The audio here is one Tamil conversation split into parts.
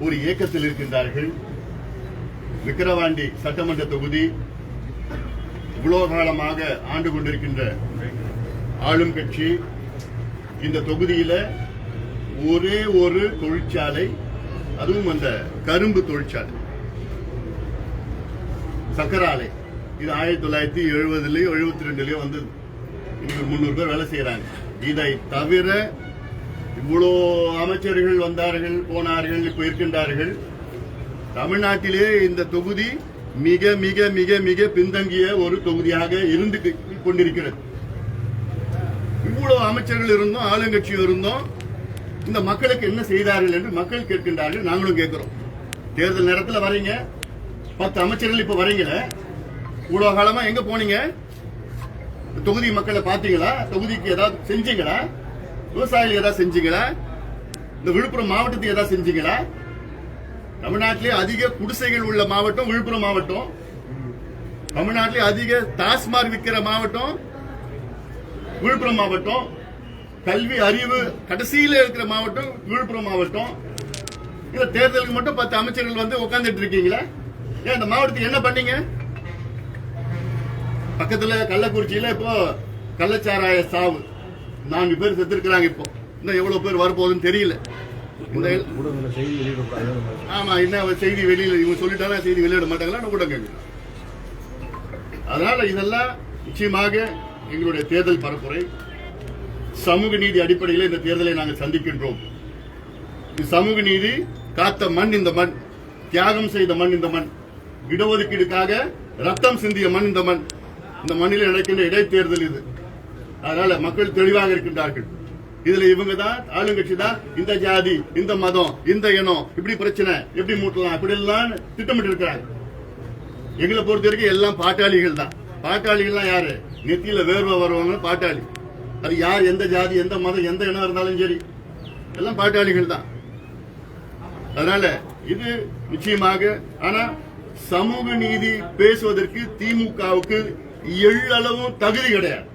ஒரு இயக்கத்தில் இருக்கின்றார்கள். விக்கிரவாண்டி சட்டமன்ற தொகுதி இவ்வளவு காலமாக ஆண்டு கொண்டிருக்கின்ற ஆளும் கட்சி இந்த தொகுதியில ஒரே ஒரு தொழிற்சாலை அதுவும் அந்த கரும்பு தொழிற்சாலை. சக்கராலை. இது ஆயிரத்தி தொள்ளாயிரத்தி எழுபதுலயோ எழுபத்தி ரெண்டுலயோ வந்தது. இன்னொரு முந்நூறு பேர் வேலை செய்யறாங்க. இதை தவிர இவ்வளோ அமைச்சர்கள் வந்தார்கள் போனார்கள் இப்போ இருக்கின்றார்கள். தமிழ்நாட்டிலே இந்த தொகுதி மிக மிக மிக மிக பின்தங்கிய ஒரு தொகுதியாக இருந்து கொண்டிருக்கிறது. இவ்வளவு அமைச்சர்கள் இருந்தோம் ஆளுங்கட்சி இருந்தோம். இந்த மக்களுக்கு என்ன செய்தார்கள் என்று மக்கள் கேட்கின்றார்கள் நாங்களும் கேட்கிறோம். தேர்தல் நேரத்தில் வரீங்க. பத்து அமைச்சர்கள் இப்ப வரீங்களே. இவ்வளவு காலமா எங்க போனீங்க? தொகுதி மக்களை பாத்தீங்களா தொகுதிக்கு ஏதாவது செஞ்சீங்களா? விவசாயிகள் ஏதாவது செஞ்சீங்களா? இந்த விழுப்புரம் மாவட்டத்துக்கு ஏதாவது செஞ்சீங்களா? தமிழ்நாட்டிலே அதிக குடிசைகள் உள்ள மாவட்டம் விழுப்புரம் மாவட்டம். தமிழ்நாட்டிலே அதிக டாஸ்மாக் விற்கிற மாவட்டம் விழுப்புரம் மாவட்டம். கல்வி அறிவு கடைசியில இருக்கிற மாவட்டம் விழுப்புரம் மாவட்டம். இந்த தேர்தலுக்கு மட்டும் பத்து அமைச்சர்கள் வந்து உட்கார்ந்துட்டு இருக்கீங்களா? ஏன் இந்த மாவட்டத்துக்கு என்ன பண்ணீங்க? பக்கத்துல கள்ளக்குறிச்சியில இப்போ கள்ளச்சாராய சாவு. நான்கு பேர் செத்துருக்கிறாங்க இப்போ. இன்னும் எவ்வளவு பேர் வரப்போகுதுன்னு தெரியல. ஆமா என்ன செய்தி வெளியில இவங்க சொல்லிட்டாலும் செய்தி வெளியிட மாட்டாங்களா? கூட கேட்கலாம் அதனால இதெல்லாம் நிச்சயமாக எங்களுடைய தேர்தல் பரப்புரை. சமூக நீதி அடிப்படையில் இந்த தேர்தலை நாங்கள் சந்திக்கின்றோம். சமூக நீதி காத்த மண் இந்த மண் தியாகம் செய்த மண் இந்த மண் இடஒதுக்கீடுக்காக ரத்தம் சிந்திய மண் இந்த மண். இந்த மண்ணில் நடக்கின்ற இடைத்தேர்தல் இது. அதனால மக்கள் தெளிவாக இருக்கின்றார்கள். இதுல இவங்க தான் ஆளுங்கட்சி தான் இந்த ஜாதி இந்த மதம் இந்த இனம் இப்படி பிரச்சனை எப்படி மூட்டலாம் இப்படி எல்லாம் திட்டமிட்டு இருக்கிறாங்க எங்களை பொறுத்த வரைக்கும் எல்லாம் பாட்டாளிகள் தான். பாட்டாளிகள்லாம் யாரு? நெத்தியில வேர்வை வருவாங்க பாட்டாளி. அது யார் எந்த ஜாதி எந்த மதம் எந்த இனம் இருந்தாலும் சரி எல்லாம் பாட்டாளிகள் தான். அதனால இது நிச்சயமாக ஆனா சமூக நீதி பேசுவதற்கு திமுகவுக்கு எள்ளளவும் தகுதி கிடையாது.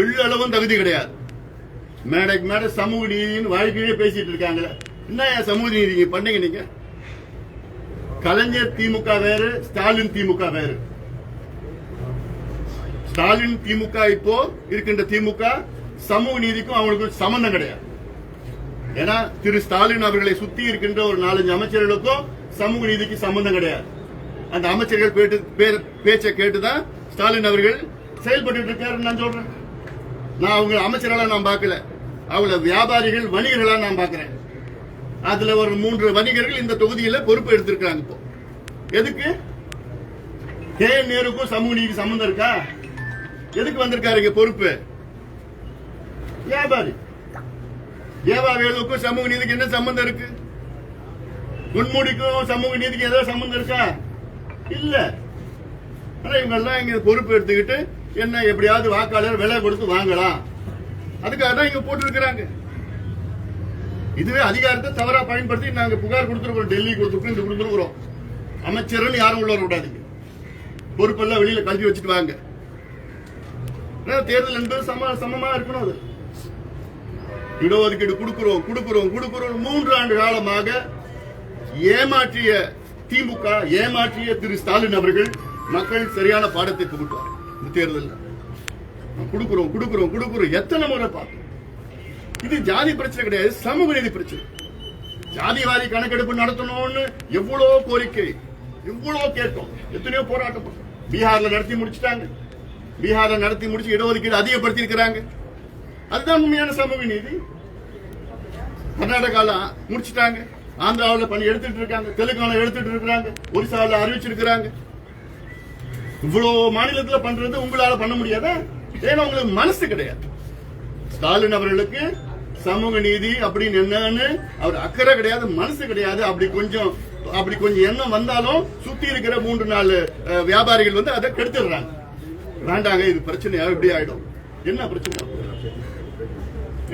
எள்ளளவும் தகுதி கிடையாது. மேடைக்கு மேடை சமூக நீதின்னு வாழ்க்கையே பேசிட்டு இருக்காங்களே. என்ன சமூக நீதி பண்ணீங்க நீங்க? கலைஞர் திமுக வேறு ஸ்டாலின் திமுக வேறு. ஸ்டாலின் திமுக இப்போ இருக்கின்ற திமுக சமூக நீதிக்கும் அவங்களுக்கு சம்பந்தம் கிடையாது. ஏன்னா திரு ஸ்டாலின் அவர்களை சுத்தி இருக்கின்ற ஒரு நாலஞ்சு அமைச்சர்களுக்கும் சமூக நீதிக்கு சம்பந்தம் கிடையாது. அந்த அமைச்சர்கள் பேட்டு பேச்சை கேட்டுதான் ஸ்டாலின் அவர்கள் செயல்பட்டு இருக்காரு நான் சொல்றேன். நான் அவங்க அமைச்சரெல்லாம் நான் பார்க்கல. அவங்கள வியாபாரிகள் வணிகர்களா நான் பார்க்குறேன். அதுல ஒரு மூன்று வணிகர்கள் இந்த தொகுதியில பொறுப்பு எடுத்திருக்காங்க இப்போ. எதுக்கு? கே. நேருக்கும் சமூக நீதி சம்பந்தம் இருக்கா? எதுக்கு வந்திருக்காரு பொறுப்பு? வியாபாரி. வியாபாரிகளுக்கும் சமூக நீதிக்கு என்ன சம்பந்தம் இருக்கு? முன்மூடிக்கும் சமூக நீதிக்கு ஏதாவது சம்பந்தம் இருக்கா? இல்ல. ஆனா இவங்க எல்லாம் இங்க பொறுப்பு எடுத்துக்கிட்டு என்ன எப்படியாவது வாக்காளர் விலை கொடுத்து வாங்கலாம். அதுக்காக தான் இங்க போட்டிருக்கிறாங்க. இதுவே அதிகாரத்தை தவறா பயன்படுத்தி நாங்க புகார் கொடுத்துருக்கோம் டெல்லி கொடுத்துருக்கோம் இது கொடுத்துருக்கிறோம். அமைச்சர்னு யாரும் உள்ள விடாதீங்க பொறுப்பெல்லாம் வெளியில கல்வி வச்சுட்டு வாங்க. தேர்தல் என்பது சம சமமா இருக்கணும் அது. இடஒதுக்கீடு கொடுக்கிறோம் கொடுக்கிறோம் கொடுக்கிறோம். மூன்று ஆண்டு காலமாக ஏமாற்றிய திமுக ஏமாற்றிய திரு ஸ்டாலின் அவர்கள் மக்கள் சரியான பாடத்தை புகுட்டுவார்கள் இந்த தேர்தலில். கொடுக்குறோம் கொடுக்குறோம் கொடுக்குறோம். எத்தனை முறை பார்த்தோம் இது ஜாதி பிரச்சனை கிடையாது சமூக நீதி பிரச்சனை. ஜாதிவாரி கணக்கெடுப்பு நடத்தணும்னு எவ்வளவு கோரிக்கை எவ்வளவு கேட்டோம் எத்தனையோ போராட்டம் பீகார்ல நடத்தி முடிச்சிட்டாங்க. பீகார்ல நடத்தி முடிச்சு இடஒதுக்கீடு அதிகப்படுத்தி இருக்கிறாங்க அதுதான் உண்மையான சமூக நீதி. கர்நாடகால முடிச்சிட்டாங்க. ஆந்திராவில் பணி எடுத்துட்டு இருக்காங்க. தெலுங்கானா எடுத்துட்டு இருக்காங்க ஒரிசாவில் அறிவிச்சிருக்கிறாங்க. இவ்வளவு மாநிலத்துல பண்றது உங்களால பண்ண முடியாதா? ஏன்னா உங்களுக்கு மனசு கிடையாது. ஸ்டாலின் அவர்களுக்கு சமூக நீதி அப்படின்னு என்னன்னு அவர் அக்கறை கிடையாது மனசு கிடையாது. அப்படி கொஞ்சம் அப்படி கொஞ்சம் எண்ணம் வந்தாலும் சுத்தி இருக்கிற மூன்று நாலு வியாபாரிகள் வந்து அதை கெடுத்துடுறாங்க. வேண்டாங்க இது பிரச்சனையா? இப்படி ஆயிடும்? என்ன பிரச்சனை?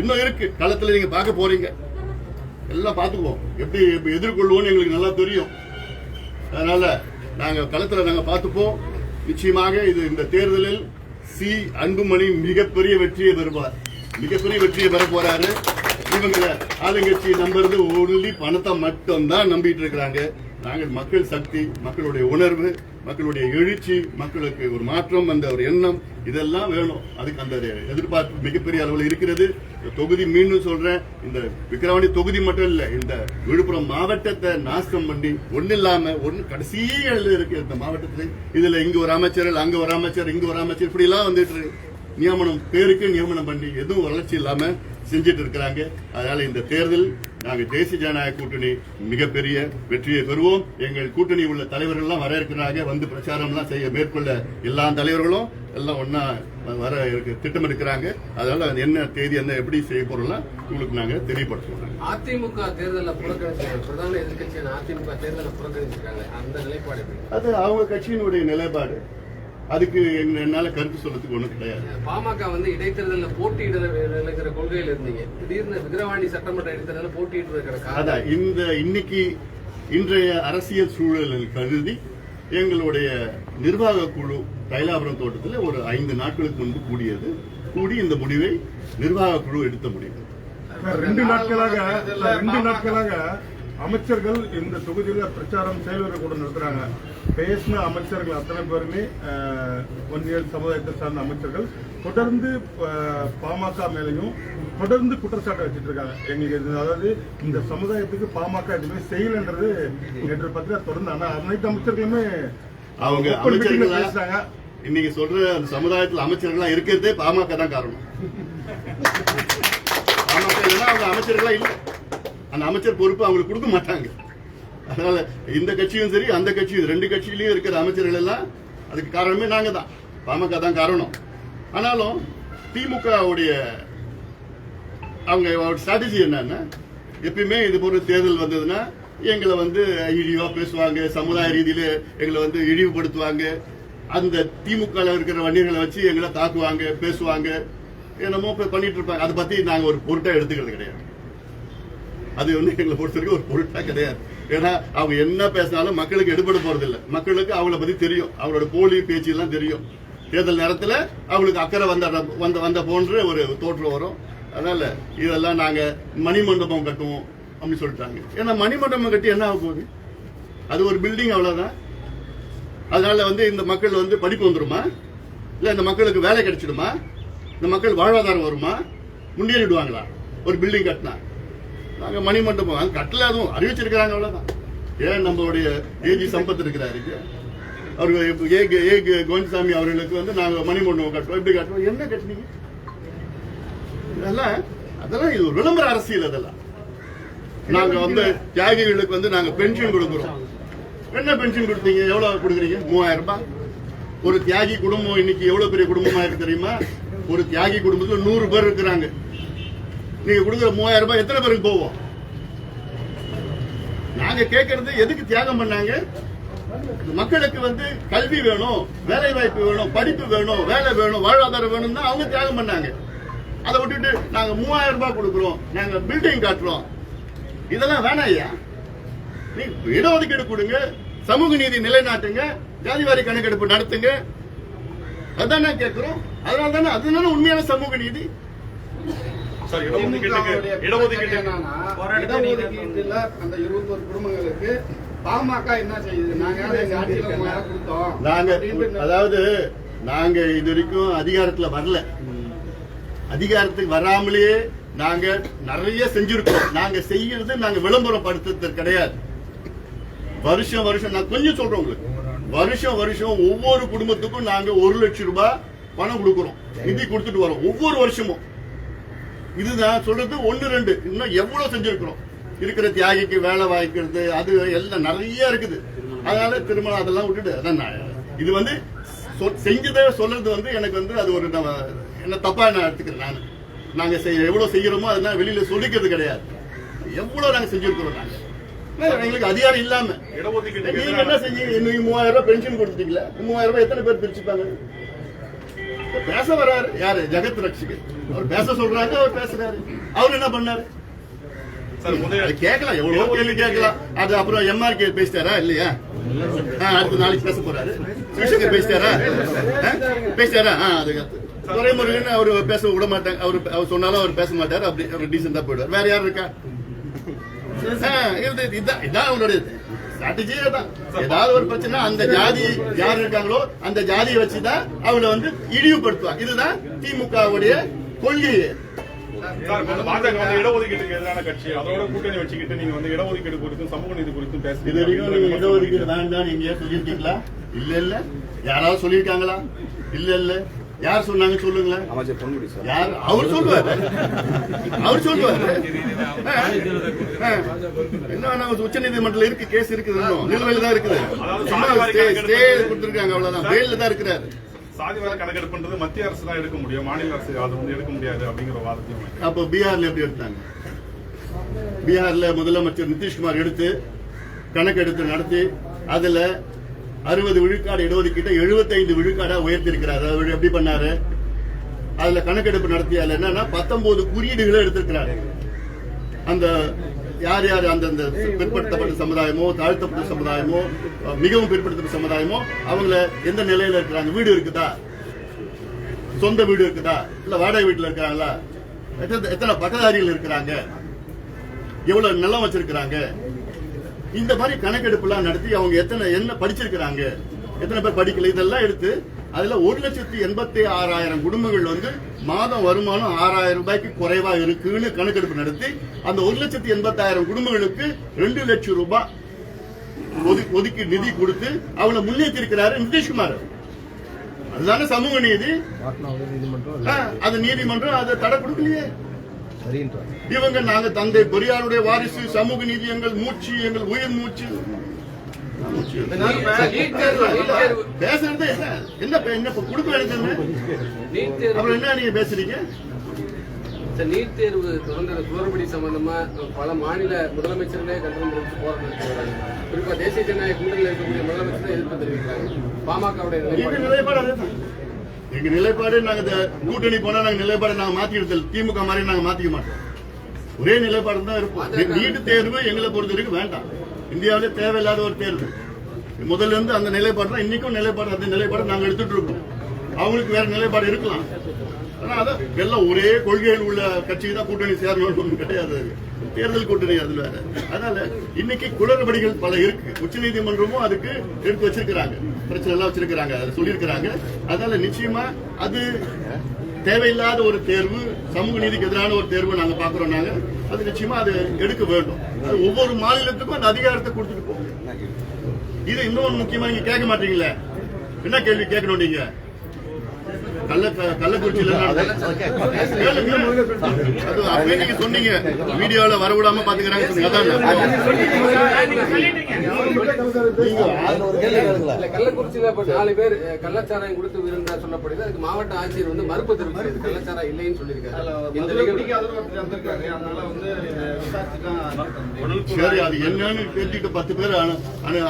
இன்னும் இருக்கு. களத்துல நீங்க பார்க்க போறீங்க. எல்லாம் பார்த்துக்குவோம். எப்படி எப்படி எதிர்கொள்வோம்னு எங்களுக்கு நல்லா தெரியும். அதனால நாங்க களத்துல நாங்க பார்த்துப்போம். நிச்சயமாக இது இந்த தேர்தலில் சி. அன்புமணி மிகப்பெரிய வெற்றியை பெறுவார். மிகப்பெரிய வெற்றியை பெற போறாரு. இவங்க ஆளுங்கட்சி நம்புறது ஒன்லி பணத்தை மட்டும் தான் நம்பிட்டு இருக்கிறாங்க. நாங்கள் மக்கள் சக்தி மக்களுடைய உணர்வு மக்களுடைய எழுச்சி மக்களுக்கு ஒரு மாற்றம் அந்த ஒரு எண்ணம் இதெல்லாம் வேணும். அதுக்கு அந்த எதிர்பார்ப்பு மிகப்பெரிய அளவில் இருக்கிறது. இந்த தொகுதி மீண்டும் சொல்றேன் இந்த விக்கிரவாணி தொகுதி மட்டும் இல்ல இந்த விழுப்புரம் மாவட்டத்தை நாசம் பண்ணி ஒண்ணு இல்லாம ஒண்ணு கடைசி இடத்துல இருக்கு இந்த மாவட்டத்துல. இதுல இங்க ஒரு அமைச்சர் அங்க ஒரு அமைச்சர் இங்க ஒரு அமைச்சர் இப்படி எல்லாம் வந்துட்டு இருக்கு. நியமனம் பேருக்கு நியமனம் பண்ணி எதுவும் வளர்ச்சி இல்லாம செஞ்சுட்டு இருக்கிறாங்க. அதனால இந்த தேர்தல் நாங்கள் தேசிய ஜனநாயக கூட்டணி மிகப்பெரிய வெற்றியை பெறுவோம். எங்கள் கூட்டணி உள்ள தலைவர்கள்லாம் வர இருக்கிறாங்க வந்து பிரச்சாரம்லாம் செய்ய மேற்கொள்ள எல்லா தலைவர்களும் எல்லாம் ஒன்னா வர இருக்கு திட்டம் இருக்கிறாங்க அதனால என்ன தேதி என்ன எப்படி செய்ய போறோம்லாம் உங்களுக்கு நாங்க தெரியப்படுத்துவோம் அதிமுக தேர்தலை புறக்கணிச்சாங்க பிரதான எதிர்க்கட்சியான அதிமுக தேர்தலை புறக்கணிச்சிருக்காங்க. அந்த நிலைப்பாடு அது அவங்க கட்சியினுடைய நிலைப்பாடு. அதுக்கு என்னால கருத்து சொல்றதுக்கு ஒண்ணும் கிடையாது. பாமக வந்து இடைத்தேர்தலில் போட்டியிடலைங்கிற கொள்கையில் இருந்தீங்க. திடீர்னு விக்கிரவாண்டி சட்டமன்ற இடைத்தேர்தலில் போட்டியிடுறதுக்கான காரணம் அதான் இந்த இன்னைக்கு இன்றைய அரசியல் சூழலில் கருதி எங்களுடைய நிர்வாக குழு தைலாபுரம் தோட்டத்தில் ஒரு ஐந்து நாட்களுக்கு முன்பு கூடியது. கூடி இந்த முடிவை நிர்வாக குழு எடுத்த முடிவு. ரெண்டு நாட்களாக ரெண்டு நாட்களாக அமைச்சர்கள் இந்த தொகுதியில பிரச்சாரம் செயல்வரை கூட நடத்துறாங்க பேசின அமைச்சர்கள் அத்தனை பேருமே ஒன்றியல் சமுதாயத்தை சார்ந்த அமைச்சர்கள் தொடர்ந்து பாமக மேலையும் தொடர்ந்து குற்றச்சாட்டை வச்சிட்டு இருக்காங்க எங்களுக்கு அதாவது இந்த சமுதாயத்துக்கு பாமக எதுவுமே செய்யலன்றது நேற்று பத்திரிகை தொடர்ந்து ஆனா அனைத்து அமைச்சர்களுமே அவங்க அமைச்சர்கள்? பேசுறாங்க இன்னைக்கு சொல்ற அந்த சமுதாயத்தில் அமைச்சர்களா இருக்கிறதே பாமக தான் காரணம். பாமக அவங்க அமைச்சர்களா இல்ல. அந்த அமைச்சர் பொறுப்பு அவங்களுக்கு கொடுக்க மாட்டாங்க. அதனால இந்த கட்சியும் சரி அந்த கட்சியும் ரெண்டு கட்சியிலையும் இருக்கிற அமைச்சர்கள் எல்லாம் அதுக்கு காரணமே நாங்க தான். பாமக தான் காரணம். ஆனாலும் திமுக உடைய அவங்க ஸ்ட்ராட்டஜி என்னன்னா எப்பயுமே இது போன்ற தேர்தல் வந்ததுன்னா எங்களை வந்து இழிவா பேசுவாங்க சமுதாய ரீதியில எங்களை வந்து இழிவுபடுத்துவாங்க. அந்த திமுக இருக்கிற வன்னியர்களை வச்சு எங்களை தாக்குவாங்க பேசுவாங்க. என்னமோ பண்ணிட்டு இருப்பாங்க. அதை பத்தி நாங்க ஒரு பொருட்டா எடுத்துக்கிறது கிடையாது. அது வந்து எங்களை பொறுத்த வரைக்கும் ஒரு பொருட்டா கிடையாது. ஏன்னா அவங்க என்ன பேசினாலும் மக்களுக்கு எடுபட போறதில்லை. மக்களுக்கு அவங்கள பத்தி தெரியும். அவங்களோட போலி பேச்சு எல்லாம் தெரியும். தேர்தல் நேரத்தில் அவங்களுக்கு அக்கறை வந்த வந்த வந்த போன்ற ஒரு தோற்றம் வரும். அதனால இதெல்லாம் நாங்க மணிமண்டபம் கட்டுவோம் அப்படின்னு சொல்லிட்டாங்க. ஏன்னா மணிமண்டபம் கட்டி என்ன ஆக போகுது? அது ஒரு பில்டிங் அவ்வளவுதான். அதனால வந்து இந்த மக்கள் வந்து படிப்பு வந்துருமா? இல்ல இந்த மக்களுக்கு வேலை கிடைச்சிடுமா? இந்த மக்கள் வாழ்வாதாரம் வருமா? முன்னேறிடுவாங்களா? ஒரு பில்டிங் கட்டினா. நாங்க மணிமண்டபம் அது கட்டல அதுவும் அறிவிச்சிருக்கிறாங்க அவ்வளவுதான். ஏன் நம்மளுடைய ஏஜி சம்பத் இருக்கிறாரு அவரு A K- A K Govindasamy அவர்களுக்கு வந்து நாங்க மணிமண்டபம் கட்டுவோம் எப்படி கட்டுவோம் என்ன கட்டினீங்க? இதெல்லாம் அதெல்லாம் இது ஒரு விளம்பர அரசியல் அதெல்லாம். நாங்க வந்து தியாகிகளுக்கு வந்து நாங்க பென்ஷன் கொடுக்குறோம். என்ன பென்ஷன் கொடுத்தீங்க? எவ்வளவு கொடுக்குறீங்க? மூவாயிரம் ரூபாய். ஒரு தியாகி குடும்பம் இன்னைக்கு எவ்வளவு பெரிய குடும்பமா இருக்கு தெரியுமா? ஒரு தியாகி குடும்பத்துல நூறு பேர் இருக்கிறாங்க. நீங்க கொடுக்குற மூவாயிரம் ரூபாய் எத்தனை பேருக்கு போவோம் நாங்க கேட்கறது எதுக்கு தியாகம் பண்ணாங்க? மக்களுக்கு வந்து கல்வி வேணும் வேலை வாய்ப்பு வேணும் படிப்பு வேணும் வேலை வேணும் வாழ்வாதாரம் வேணும் தான் அவங்க தியாகம் பண்ணாங்க. அதை விட்டுட்டு நாங்க மூவாயிரம் ரூபாய் கொடுக்குறோம் நாங்க பில்டிங் காட்டுறோம். இதெல்லாம் வேணாம் ஐயா. நீ இடஒதுக்கீடு கொடுங்க சமூக நீதி நிலைநாட்டுங்க ஜாதிவாரி கணக்கெடுப்பு நடத்துங்க. அதானே கேட்கிறோம் அதனால தானே அதுதானே உண்மையான சமூக நீதி. இடஒதுக்கீட்டுல அந்த இருபத்தொரு குடும்பங்களுக்கு பாமக என்ன செய்யுது? நாங்க நாங்க அதாவது நாங்க இது வரைக்கும் அதிகாரத்துல வரல. அதிகாரத்துக்கு வராமலேயே நாங்க நிறைய செஞ்சிருக்கோம். நாங்க செய்யறது நாங்க விளம்பரம் படுத்துறது கிடையாது. வருஷம் வருஷம் நான் கொஞ்சம் சொல்றேன் உங்களுக்கு. வருஷம் வருஷம் ஒவ்வொரு குடும்பத்துக்கும் நாங்க ஒரு லட்சம் ரூபாய் பணம் கொடுக்கிறோம். நிதி கொடுத்துட்டு வரோம். ஒவ்வொரு வருஷமும். இதுதான் சொல்றது ஒன்னு ரெண்டு. இன்னும் எவ்வளவு செஞ்சிருக்கிறோம்? இருக்கிற தியாகிக்கு வேலை வாய்க்கிறது அது எல்லாம் நிறைய இருக்குது. அதனால திருமணம் அதெல்லாம் விட்டுட்டு அதான் நான் இது வந்து செஞ்சதை சொல்றது வந்து எனக்கு வந்து அது ஒரு நம்ம என்ன தப்பா நான் எடுத்துக்கிறேன் நான். நாங்க செய்ய எவ்வளவு செய்யறோமோ அதெல்லாம் வெளியில சொல்லிக்கிறது கிடையாது. எவ்வளவு நாங்க செஞ்சிருக்கிறோம் நாங்க? எங்களுக்கு அதிகாரம் இல்லாம. நீங்க என்ன செஞ்சீங்க? இன்னைக்கு மூவாயிரம் ரூபாய் பென்ஷன் கொடுத்துட்டீங்களா? மூவாயிரம் ரூபாய் எத்தனை பேர் பிரிச்சுப்பாங்க? பேச வராரு யாரு? ஜெகத் ரட்சிகர் அவர் பேச சொல்றாங்க அவர் பேசுறாரு. அவர் என்ன பண்ணாரு? கேட்கலாம். எவ்வளவு கேள்வி கேட்கலாம். அது அப்புறம் எம்ஆர்கே பேசிட்டாரா இல்லையா? அடுத்த நாளைக்கு பேச போறாரு. சிவசங்கர் பேசிட்டாரா? பேசிட்டாரா? அது துரைமுருகன் அவர் பேச விட மாட்டாங்க. அவர் அவர் சொன்னாலும் அவர் பேச மாட்டார். அப்படி அவர் டீசெண்டா போயிடுவார். வேற யார் இருக்கா? ஆ, இது- இதான் இதான் அவருடைய ஸ்ட்ராட்டஜியே தான் ஏதாவது ஒரு பிரச்சனை அந்த ஜாதி யார் இருக்காங்களோ அந்த ஜாதியை வச்சுதான் அவங்கள வந்து இழிவுபடுத்துவாங்க. இதுதான் திமுகவுடைய கொள்கையே சார் இப்ப வந்து பாஜக வந்து இடஒதுக்கீட்டுக்கு எதிரான கட்சி. அதோட கூட்டணி வச்சுக்கிட்டு நீங்க வந்து இடஒதுக்கீடு குறித்தும் சமூக நீதி குறித்தும் பேசுறீங்க. இடஒதுக்கீடு வேண்டாம் நீங்க சொல்லியிருக்கீங்களா? இல்ல இல்ல. யாராவது சொல்லியிருக்காங்களா? இல்ல இல்ல. யார் சொன்னாங்க சொல்லுங்களேன். அமைச்சர் பொன்முடி சார். யார்? அவர் சொல்லுவாரு. அவர் சொல்லுவாரு. என்ன நம்ம உச்ச நீதிமன்றத்தில் இருக்கு கேஸ் இருக்குது இன்னும். நிலுவையில் தான் இருக்குது. சும்மா ஸ்டே கொடுத்துருக்காங்க அவ்வளவுதான். பெயில தான் இருக்கிறாரு. சாதிவார கணக்கெடுப்புன்றது மத்திய அரசு தான் எடுக்க முடியும். மாநில அரசு அது வந்து எடுக்க முடியாது அப்படிங்கிற வாதத்தையும். அப்போ பீகார்ல எப்படி எடுத்தாங்க? பீகார்ல முதலமைச்சர் நிதிஷ்குமார் எடுத்து கணக்கெடுத்து நடத்தி அதுல அறுபது விழுக்காடு இடஒதுக்கீட்டை 75 விழுக்காடா உயர்த்திருக்கிறார் அவர் எப்படி பண்ணாரு? அதுல கணக்கெடுப்பு நடத்தி அதுல என்னன்னா பத்தொன்பது குறியீடுகளை எடுத்திருக்கிறாரு. அந்த யார் யார் அந்தந்த பிற்படுத்தப்பட்ட சமுதாயமோ தாழ்த்தப்பட்ட சமுதாயமோ மிகவும் பிற்படுத்தப்பட்ட சமுதாயமோ அவங்கள எந்த நிலையில இருக்கிறாங்க? வீடு இருக்குதா? சொந்த வீடு இருக்குதா? இல்ல வாடகை வீட்டுல இருக்காங்களா? எத்தனை எத்தனை இருக்கிறாங்க? எவ்வளவு நிலம் வச்சிருக்கிறாங்க? இந்த மாதிரி கணக்கெடுப்பு எல்லாம் நடத்தி அவங்க எத்தனை என்ன படிச்சிருக்கிறாங்க? எத்தனை பேர் படிக்கல? இதெல்லாம் எடுத்து அதுல ஒரு லட்சத்தி எண்பத்தி ஆறாயிரம் குடும்பங்கள் வந்து மாதம் வருமானம் ஆறாயிரம் ரூபாய்க்கு குறைவா இருக்குன்னு கணக்கெடுப்பு நடத்தி அந்த ஒரு லட்சத்தி எண்பத்தாயிரம் குடும்பங்களுக்கு ரெண்டு லட்சம் ரூபாய் ஒதுக்கி நிதி கொடுத்து அவங்கள முன்னேற்றி இருக்கிறாரு நிதிஷ்குமார். அதுதானே சமூக நீதி? அது நீதிமன்றம் அதை தடை கொடுக்கலையே. இவங்க நாங்க தந்தை பெரியாருடைய வாரிசு சமூக நீதி எங்கள் மூச்சு எங்கள் உயிர் மூச்சு மூச்சு. நீட் தேர்வு நீட் தேர்வு பேசுறது என்ன என்ன கொடுக்க வேண்டியது நீட் தேர்வு அப்புறம் என்ன நீங்க பேசுறீங்க நீட் தேர்வு தொடர்ந்து குளறுபடி சம்பந்தமா பல மாநில முதலமைச்சர்களே கண்டனம் தெரிவித்து போராட்டம் குறிப்பா தேசிய ஜனநாயக கூட்டணியில் இருக்கக்கூடிய முதலமைச்சர் எதிர்ப்பு தெரிவிக்கிறாங்க பாமகவுடைய நிலைப்பாடு எங்க நிலைப்பாடு நாங்க கூட்டணி போனா நாங்க நிலைப்பாடு நாங்க மாத்திக்கிறது. திமுக மாதிரி நாங்க மாத்திக்க மாட்டோம் ஒரே நிலைப்பாடு தான் இருப்போம் நீட் தேர்வு எங்களை பொறுத்த வரைக்கும் வேண்டாம் இந்தியாவிலே தேவையில்லாத ஒரு தேர்வு முதல்ல இருந்து அந்த நிலைப்பாடு தான் இன்னைக்கும் நிலைப்பாடு அந்த நிலைப்பாடு நாங்க எடுத்துட்டு இருக்கோம் அவங்களுக்கு வேற நிலைப்பாடு இருக்கலாம். ஆனா அதான் எல்லாம் ஒரே கொள்கையில் உள்ள கட்சி தான் கூட்டணி சேரணும்னு ஒண்ணும் கிடையாது. தேர்தல் கூட்டணி அதுல வேற. அதனால இன்னைக்கு குளறுபடிகள் பல இருக்கு. உச்சநீதிமன்றமும் அதுக்கு எடுத்து வச்சிருக்கிறாங்க. பிரச்சனை எல்லாம் வச்சிருக்கிறாங்க அதை சொல்லியிருக்கிறாங்க. அதனால நிச்சயமா அது தேவையில்லாத ஒரு தேர்வு சமூக நீதிக்கு எதிரான ஒரு தேர்வு நாங்க பாக்குறோம் நாங்க. அது நிச்சயமா அது எடுக்க வேண்டும். ஒவ்வொரு மாநிலத்துக்கும் அந்த அதிகாரத்தை கொடுத்துட்டு போகும். இது இன்னொன்று முக்கியமா நீங்க கேட்க மாட்டீங்களே என்ன கேள்வி கேட்கணும் நீங்க? கள்ள கள்ளக்குறிச்சியில. அது அப்பவே நீங்க சொன்னீங்க. வீடியோல வரவிடாம பாத்துக்கிறாங்க கள்ளக்குறிச்சியில இப்ப நாலு பேர் கள்ளச்சாராயம் கொடுத்து விருந்தா சொல்லப்படுது அதுக்கு மாவட்ட ஆட்சியர் வந்து மறுப்பு தெரிவிக்கிறது கள்ளச்சாராயம் இல்லைன்னு சொல்லியிருக்காரு. சரி அது என்னன்னு தெரிஞ்சுக்க பத்து பேர்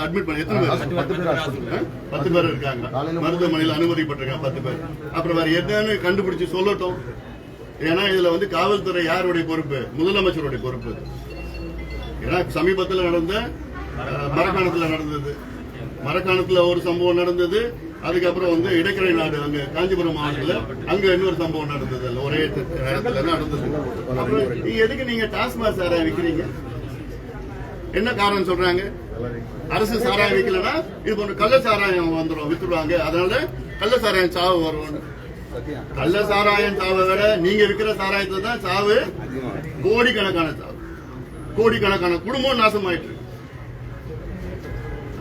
அட்மிட் பண்ண எத்தனை பேர்? பத்து பேர். இருக்காங்க. மருத்துவமனையில் அனுமதிப்பட்டிருக்காங்க பத்து பேர். அப்புறம் வேற என்னன்னு கண்டுபிடிச்சு சொல்லட்டும். ஏன்னா இதுல வந்து காவல்துறை யாருடைய பொறுப்பு? முதலமைச்சருடைய பொறுப்பு. ஏன்னா சமீபத்தில் நடந்த மரக்காணத்துல நடந்தது. மரக்காணத்துல ஒரு சம்பவம் நடந்தது. அதுக்கப்புறம் வந்து இடைக்கரை நாடு அங்க காஞ்சிபுரம் மாவட்டத்துல அங்க இன்னொரு சம்பவம் நடந்தது. அதுல ஒரே இடத்துல நடந்தது. அப்புறம் எதுக்கு நீங்க டாஸ்மாக் சாரை விற்கிறீங்க என்ன காரணம் சொல்றாங்க? அரசு சாராயம் விற்கலன்னா இது போன்ற கள்ள சாராயம் வந்துடும் வித்துடுவாங்க. அதனால கள்ள சாராயம் சாவு வரும். கள்ள சாராயம் சாவை விட நீங்க விற்கிற சாராயத்துல தான் சாவு கோடிக்கணக்கான சாவு. கோடிக்கணக்கான குடும்பம் நாசமாயிட்டு இருக்கு.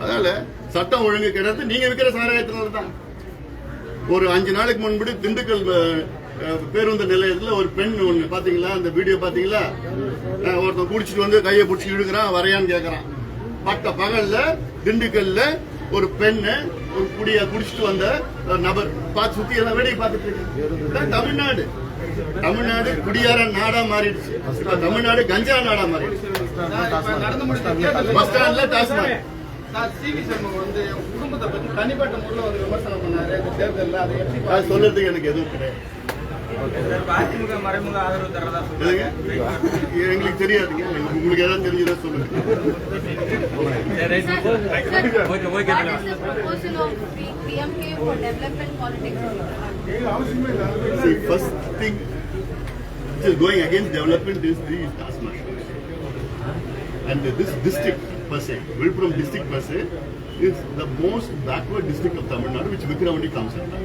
அதனால சட்டம் ஒழுங்கு கிடையாது நீங்க விற்கிற சாராயத்தினால தான். ஒரு அஞ்சு நாளைக்கு முன்படி திண்டுக்கல் பேருந்து நிலையத்துல ஒரு பெண் ஒண்ணு பாத்தீங்களா? அந்த வீடியோ பாத்தீங்களா? ஒருத்தன் குடிச்சிட்டு வந்து கையை பிடிச்சி இழுக்கிறான் வரையான்னு கேக்குறான். பட்ட பகல்ல திண்டுக்கல்ல ஒரு பெண்ணு ஒரு குடிய குடிச்சிட்டு வந்த ஒரு நபர். பார்த்து சுத்தி எல்லாம் வேடிக்கை பார்த்துட்டு தமிழ்நாடு. தமிழ்நாடு குடியார நாடா மாறிடுச்சு. தமிழ்நாடு கஞ்சா நாடா மாறிடுச்சு. பஸ் ஸ்டாண்ட்ல டாஸ்மாக். குடும்பத்தை பத்தி தனிப்பட்ட முறையில் வந்து விமர்சனம் பண்ணாரு. பாக்குறீங்க? சொல்றதுக்கு எனக்கு எதுவும் கிடையாது. எங்களுக்கு தெரியாதுங்க எங்களுக்கு- உங்களுக்கு ஏதாவது தெரிஞ்சதா சொல்லுங்க Sir, what is the proposal of P- PMK for development politics? See, first thing which is going against development is the Taj Mahal. And this district per se, Vilpuram district per se, is the most backward district of Tamil Nadu, which Vikramandi comes under.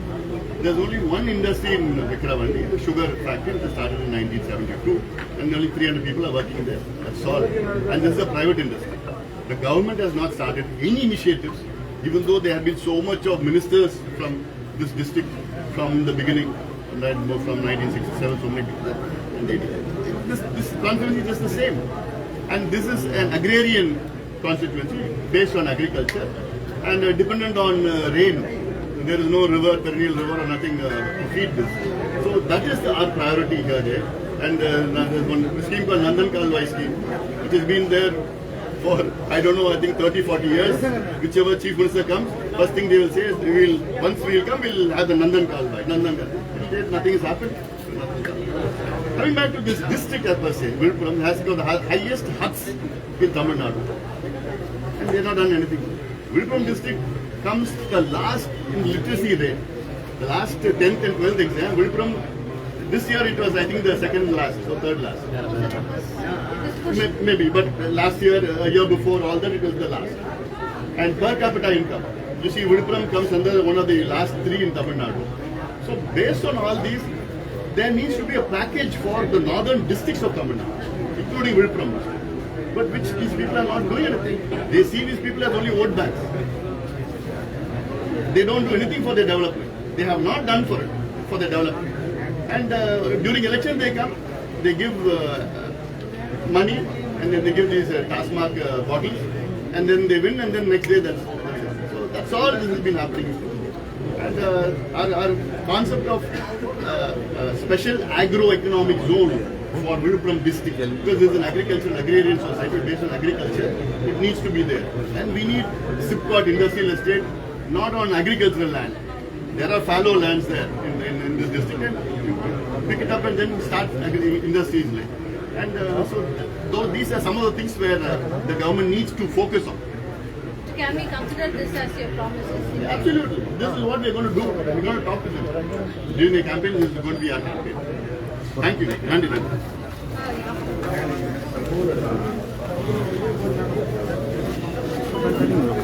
There's only one industry in Vikramandi, the sugar factory, which started in 1972, and only 300 people are working there. That's all. And this is a private industry. The government has not started any initiatives, even though there have been so much of ministers from this district from the beginning, from 1967, so many people. And they, this, this conference is just the same. And this is an agrarian constituency based on agriculture and uh, dependent on uh, rain. There is no river, perennial river or nothing uh, to feed this. So that is our priority here. eh. And uh, there's one scheme called Nandan Kalwai scheme, which has been there for, I don't know, I think 30, 40 years. Whichever chief minister comes, first thing they will say is, we will, once we will come, we will have the Nandan Kalwai. Nandan Kalwai. Nothing has happened. Coming back to this district as per se, Vilpuram has got the highest huts in Tamil Nadu. And they have not done anything. Vilpuram district comes the last in literacy rate. The last 10th and 12th exam, Vilpuram, this year it was I think the second last, so third last. Maybe, but last year, a year before, all that, it was the last. And per capita income, you see, Vilpuram comes under one of the last three in Tamil Nadu. So, based on all these, there needs to be a package for the northern districts of Tamil Nadu, including Vilpuram. But which these people are not doing anything. They see these people as only vote banks. They don't do anything for their development. They have not done for it, for their development. And uh, during election, they come, they give uh, money, and then they give these uh, uh, bottles, and then they win, and then next day that's. So that's all this has been happening. And uh, our, our concept of uh, uh, special agro-economic zone for Villupuram district, because is an agricultural agrarian society based on agriculture, it needs to be there. And we need Sipcot industrial estate, not on agricultural land. There are fallow lands there in, in, in this district and you pick it up and then start industries. Like. And uh, so though these are some of the things where uh, the government needs to focus on. Can we consider this as your promises? Absolutely. This is what we're going to do. We're going to talk to them. During the campaign, this is going to be our campaign. Thank you. Nandi, Nandi. Oh,